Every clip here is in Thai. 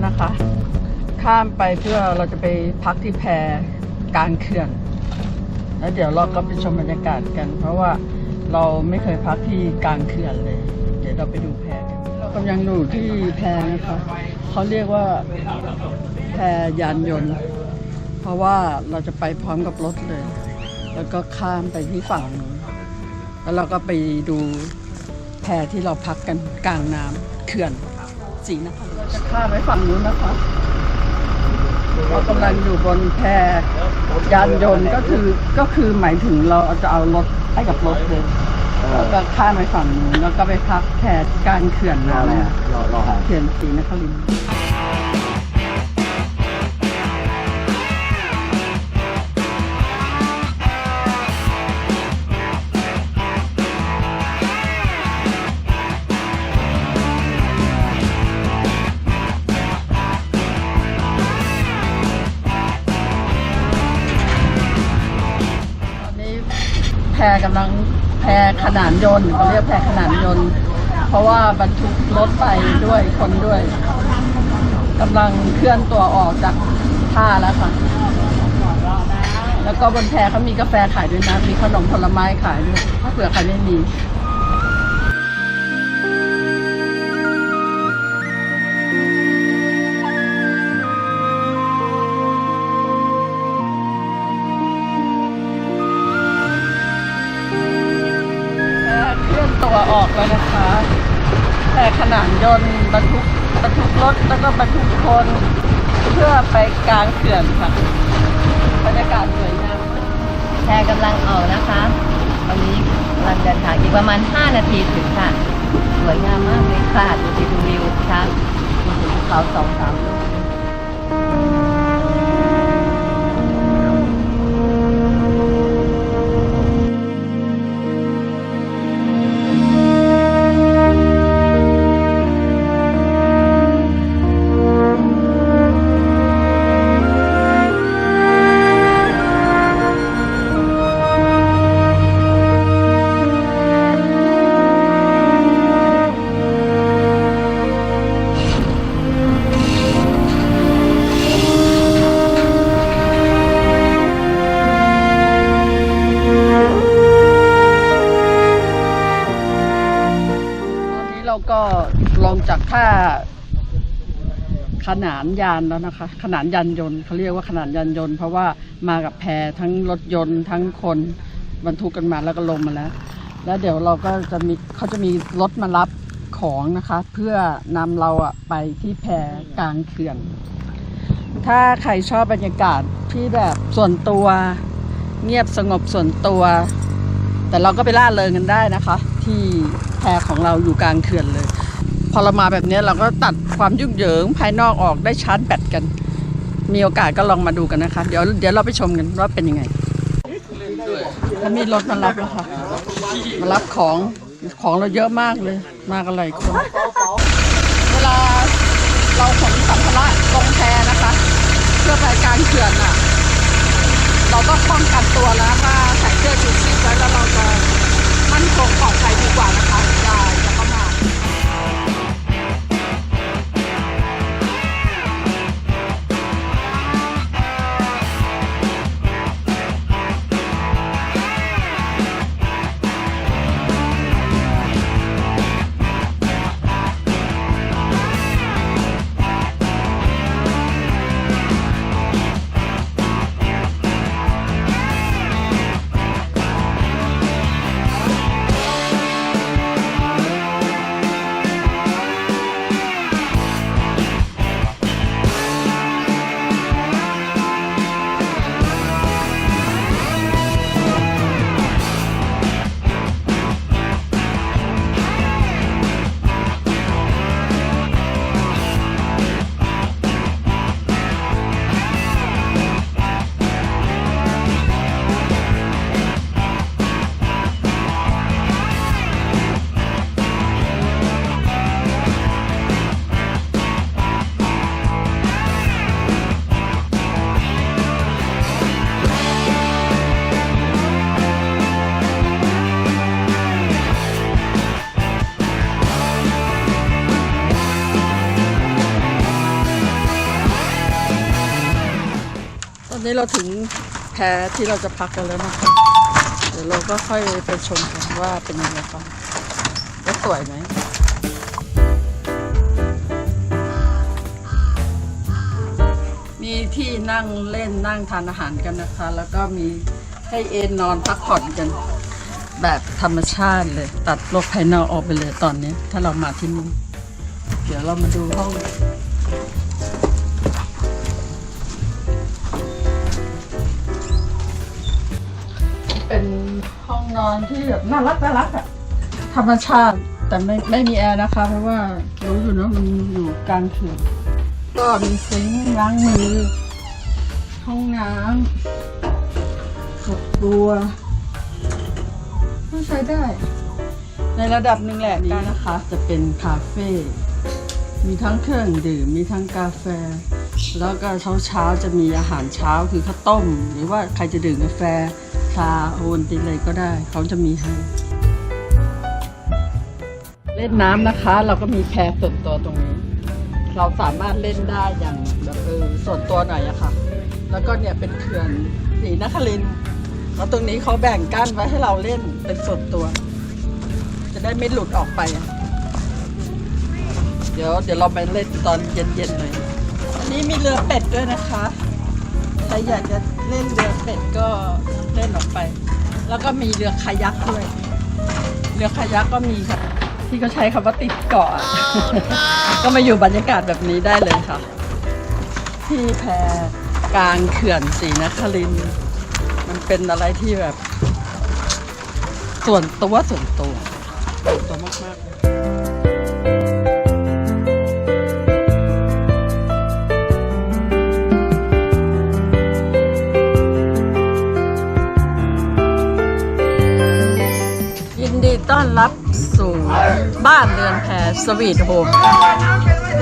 แล้วนะคะ ข้ามไปเพื่อเราจะไปพักที่แพกลางเขื่อน แล้วเดี๋ยวเราก็ไปชมบรรยากาศกัน เพราะว่าเราไม่เคยพักที่กลางเขื่อนเลย เดี๋ยวเราไปดูแพกันเรากำลังอยู่ที่แพนะคะเขาเรียกว่าแพยานยนต์ เพราะว่าเราจะไปพร้อมกับรถเลย แล้วก็ข้ามไปที่ฝั่งนู้นแล้วเราก็ไปดูแพที่เราพักกันกลางน้ำเขื่อน สีนครเราจะข้ามไปฝั่งนู้นนะคะ เรากำลังอยู่บนแพยานยนต์ก็คือก็คือหมายถึงเราจะเอารถให้กับรถเลยแล้วก็ข้ามไปฝั่งนู้นแล้วก็ไปพักแพกลางเขื่อนรออะไรอะรอรอเขื่อนศรีนครินทร์ ขนานยนต์เขาเรียกแพขนานยนต์ เพราะว่าบรรทุกรถไปด้วยคนด้วยกำลังเคลื่อนตัวออกจากท่าแล้วค่ะ แล้วก็บนแพเขามีกาแฟขายด้วยนะ มีขนมผลไม้ขายด้วย ถ้าเผื่อใครไม่มี รถแล้วก็บรรทุกคนเพื่อไปกลางเขื่อนค่ะบรรยากาศสวยงามแพรกำลังออกนะคะตอนนี้กำลังเดินทางอีกประมาณ 5 นาทีถึงค่ะ สวยงามมากเลยค่ะดูดิดูวิวค่ะดูถึงภูเขาสองสามลูก ลงจากท่า ขนานยานแล้วนะคะ ขนานยานยนต์เขาเรียกว่าขนานยานยนต์ เพราะว่ามากับแพทั้งรถยนต์ทั้งคนบรรทุกกันมาแล้วก็ลงมาแล้ว แล้วเดี๋ยวเราก็จะมีเขาจะมีรถมารับของนะคะ เพื่อนำเราอะไปที่แพกลางเขื่อน ถ้าใครชอบบรรยากาศที่แบบส่วนตัวเงียบสงบส่วนตัว แต่เราก็ไปล่าเริงกันได้นะคะ ที่แพของเราอยู่กลางเขื่อนเลย พอเรามาแบบนี้เราก็ตัดความยุ่งเหยิงภายนอกออกได้ชาร์จแบตกัน มีโอกาสก็ลองมาดูกันนะคะ เดี๋ยวเดี๋ยวเราไปชมกันว่าเป็นยังไงแล้วมีรถมารับแล้วค่ะ มารับของของเราเยอะมากเลย มากันหลายคนเวลาเราขนสัมภาระลงแพนะคะ เพื่อไปกางเขื่อนอะ เราต้องป้องกันตัวแล้วว่าใส่เสื้อชูชีพไว้แล้วเราจะมั่นคงปลอดภัยดีกว่านะคะ เราถึงแพที่เราจะพักกันแล้วนะคะ เดี๋ยวเราก็ค่อยไปชมกันว่าเป็นยังไงบ้างว่าสวยไหมมีที่นั่งเล่นนั่งทานอาหารกันนะคะ แล้วก็มีให้เอนนอนพักผ่อนกัน แบบธรรมชาติเลย ตัดโลกภายนอกออกไปเลยตอนนี้ ถ้าเรามาที่นี่เดี๋ยวเรามาดูห้อง ห้องที่แบบน่ารักน่ารักอะธรรมชาติแต่ไม่ไม่มีแอร์นะคะ เพราะว่ารู้อยู่เนะมันอยู่กลางเขื่อนก็มีซิงค์ล้างมือห้องน้ำฝักบัวก็ใช้ได้ ในระดับหนึ่งแหละนี้นะคะ จะเป็นคาเฟ่มีทั้งเครื่องดื่ม มีทั้งกาแฟ แล้วก็เช้าเช้าจะมีอาหารเช้าคือข้าวต้ม หรือว่าใครจะดื่มกาแฟาโอวัลตินอะไรก็ได้ เขาจะมีให้เล่นน้ำนะคะ เราก็มีแพส่วนตัวตรงนี้ เราสามารถเล่นได้อย่างแบบเออส่วนตัวหน่อยอะค่ะ แล้วก็เนี่ยเป็นเขื่อนศรีนครินทร์แล้วตรงนี้เขาแบ่งกั้นไว้ให้เราเล่นเป็นส่วนตัว จะได้ไม่หลุดออกไป เดี๋ยวเดี๋ยวเราไปเล่นตอนเย็นๆหน่อยอันนี้มีเรือเป็ดด้วยนะคะใครอยากจะ เล่นเรือเป็ดก็เล่นออกไป แล้วก็มีเรือคายักด้วย เรือคายักก็มีค่ะ ที่เขาใช้คำว่าติดเกาะ ก็มาอยู่บรรยากาศแบบนี้ได้เลยค่ะ ที่แพกลางเขื่อนศรีนครินมันเป็นอะไรที่แบบ ส่วนตัวส่วนตัวส่วนตัวมากๆ สวีทโฮม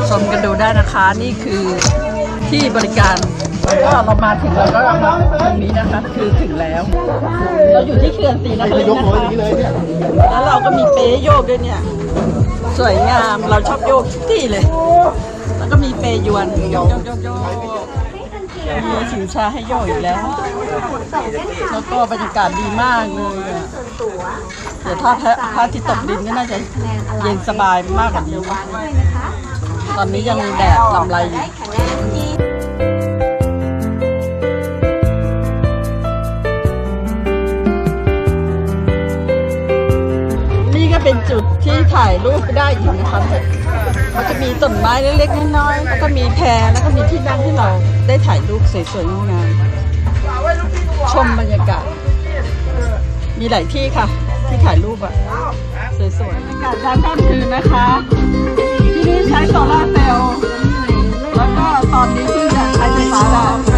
ชมกันดูได้นะคะ นี่คือที่บริการก็เรามาถึงเราก็มาตรงนี้นะคะ คือถึงแล้ว เราอยู่ที่เขื่อนสีนครินทร์นะคะแล้วเราก็มีเปย์โยกด้วยเนี่ย สวยงามเราชอบโยกทุกที่เลย แล้วก็มีเปย์ยวนโยกโยกโยกโยกมีชิงชาให้โยกอีกแล้ว แล้วก็บรรยากาศดีมากเลยอะ ดี๋ยวถ้าพระพระอาทิตย์ตกดินก็น่าจะเย็นสบายมากกว่านี้ตอนนี้ยังมีแดดลำไรอยู่นี่ก็เป็นจุดที่ถ่ายรูปได้อีกนะคะมันจะมีต้นไม้เล็กๆน้อยๆแล้วก็มีแพแล้วก็มีที่นั่งที่เราได้ถ่ายรูปสวยๆงามๆชมบรรยากาศมีหลายที่ค่ะ ที่ถ่ายรูปอะสวยๆบรรยากาศยามค่ำคืนนะคะ ที่นี่ใช้โซล่าร์เซลล์แล้วก็ตอนนี้เพิ่งจะใช้ไฟฟ้าได้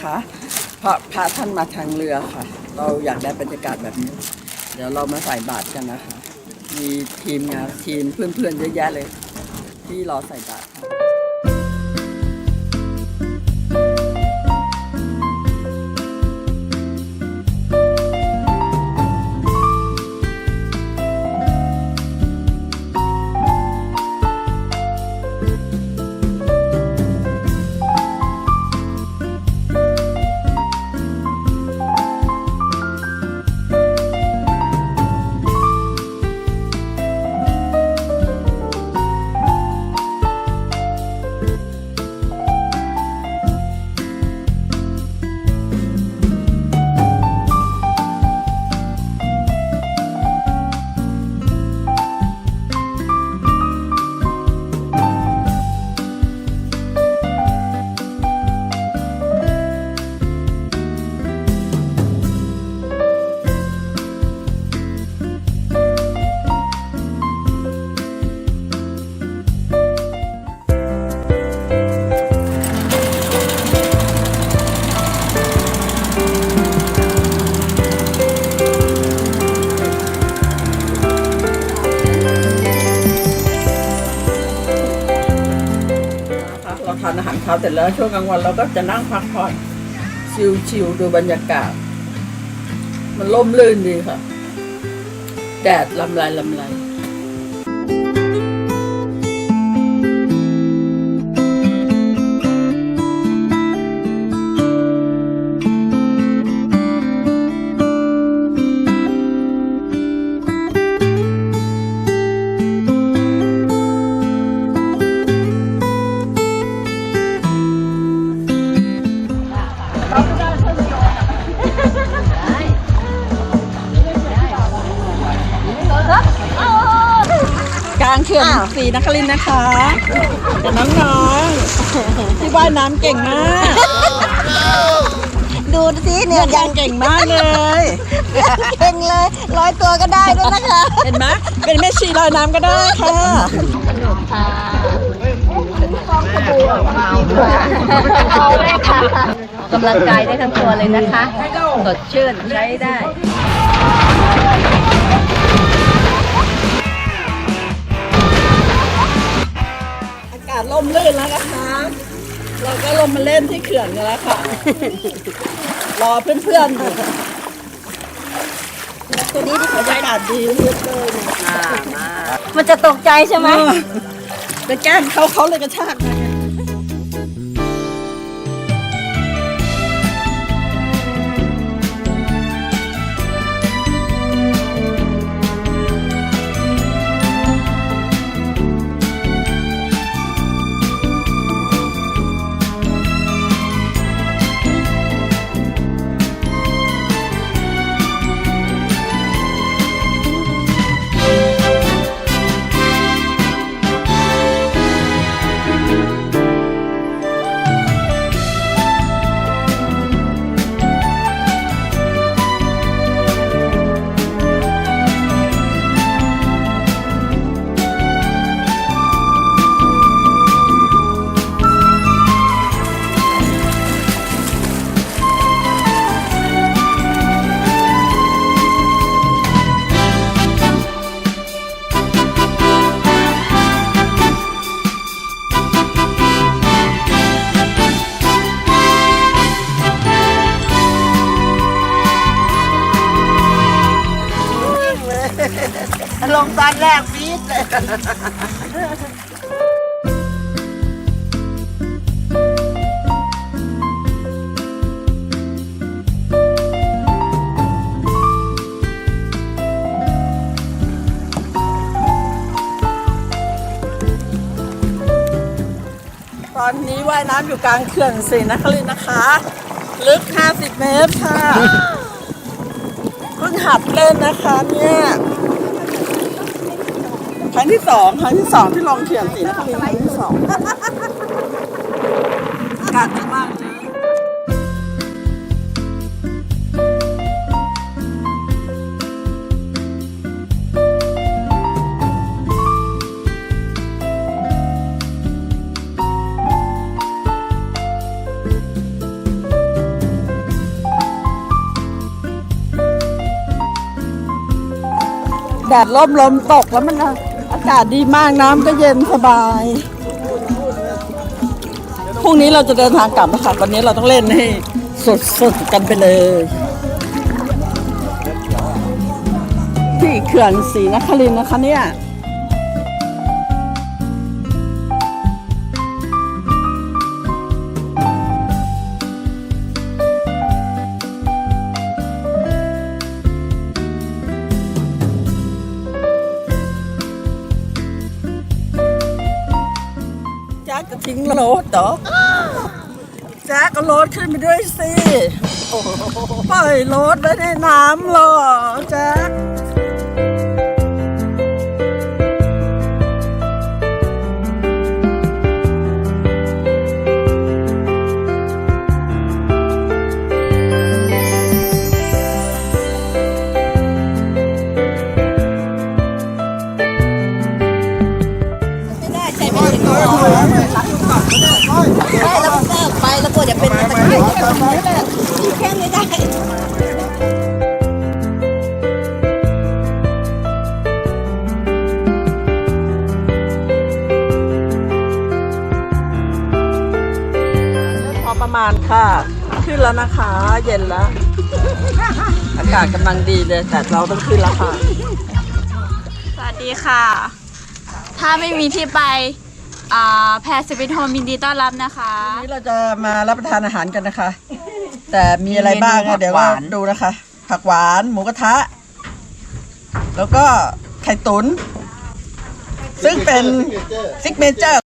นะคะ เพราะพระท่านมาทางเรือค่ะ เราอยากได้บรรยากาศแบบนี้ เดี๋ยวเรามาใส่บาตรกันนะคะ มีทีมงานทีมเพื่อนๆเยอะแยะเลย ที่รอใส่บาตร ร็จแล้วช่วงกลางวันเราก็จะนั่งพักผ่อนชิลๆดูบรรยากาศ มันล่มลื่นดีค่ะ แดดลำลายลำลายางเขื่อนศรีนครินทร์นะคะกับน้องๆที่ว่ายน้ำเก่งมาก ดูสิเนี่ยยังเก่งมากเลย เก่งเลยร้อยตัวก็ได้ด้วยนะคะ เห็นไหมเป็นแม่ชีลอยน้ำก็ได้ค่ะกำลังกายได้ทั้งตัวเลยนะคะ สดชื่นใช้ได้ ศล่มลื่นแล้วนะคะ เราก็ลงมาเล่นที่เขื่อนกันแล้วค่ะ รอเพื่อนๆอยู่ตัวนี้บรรยากาศดีเหลือเกินมันจะตกใจใช่ไหมไปแกล้งเขาเขาเลยกระชากมา งตอนแรกฟีดเลยตอนนี้ว่ายน้ำอยู่กลางเขื่อนศรีนครินนะคะ ลึก 50 เมตรค่ะเพิ่งหัดเล่นนะคะเนี่ย รั้งที่สองครั้งที่สองที่ลองเขื่อนศรีนครินทร์ครั้งที่สองอากาศดีมากเลยแดดร่มลมตกแล้วมันอากาศดีมากน้ำก็เย็นสบาย พรุ่งนี้เราจะเดินทางกลับนะคะวันนี้เราต้องเล่นให้สดสดกันไปเลย ที่เขื่อนศรีนครินทร์นะคะเนี่ย จ๊กจะทิ้งโรถเหรอแจ๊กก็โรถขึ้นไปด้วยสิปล่อยโรถไว้ในน้ำเหรอแจ๊ก พอปประมาณค่ะ ขึ้นแล้วนะคะ เย็นแล้ว อากาศกำลังดีเลย แต่เราต้องขึ้นแล้วค่ะ สวัสดีค่ะ ถ้าไม่มีที่ไป อ่าแพรสปิทโฮมยินดีต้อนรับนะคะวันนี้เราจะมารับประทานอาหารกันนะคะ แต่มีอะไรบ้างอะเดี๋ยวก็ดูนะคะ ผักหวานหมูกระทะ แล้วก็ไข่ตุ๋นซึ่งเป็นซิกเนเจอร์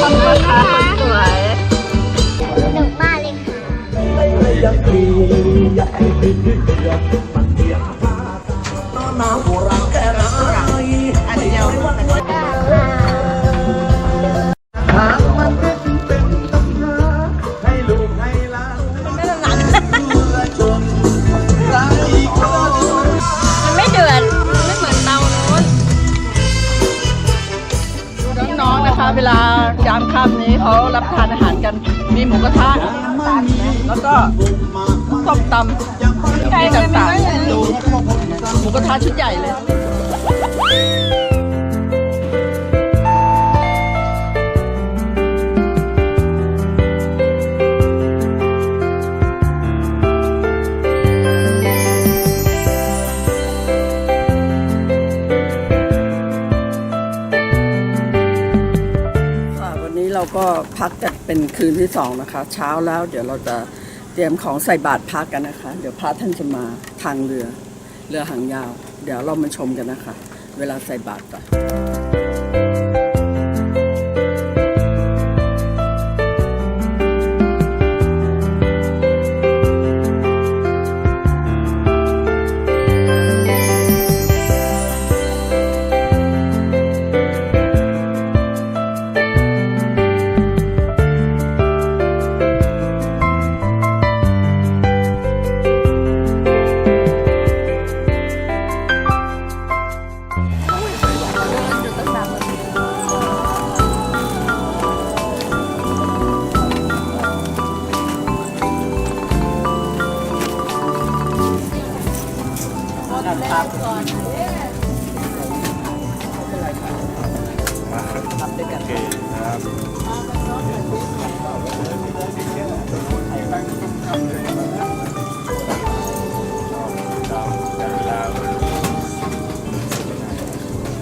ทำราคาสวยสนุกมากเลยค่ะ เวลายามค่ำนี้เขารับประทานอาหารกัน มีหมูกระทะแล้วก็ส้มตำมีต่างๆดูหมูกระทะชุดใหญ่เลย เป็นคืนที่สองนะคะ เช้าแล้วเดี๋ยวเราจะเตรียมของใส่บาตรพักกันนะคะ เดี๋ยวพระท่านจะมาทางเรือ เรือหางยาว เดี๋ยวเรามาชมกันนะคะ เวลาใส่บาตรก่อน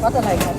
วัดอะ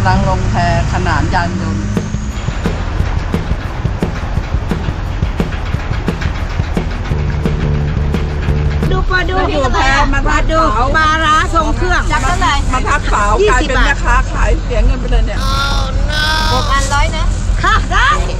ำลังลงแพขนานยานยนต์ดูปลาดูอยู่แพมาทัดดูปลาร้าทรงเครื่องจับเท่าไหร่มาทักสาวยี่กลายสิบเป็นบาทแม่ค้าขายเสียเงินไปเลยเนี่ยหกอันร้อยนะค่ะได้เ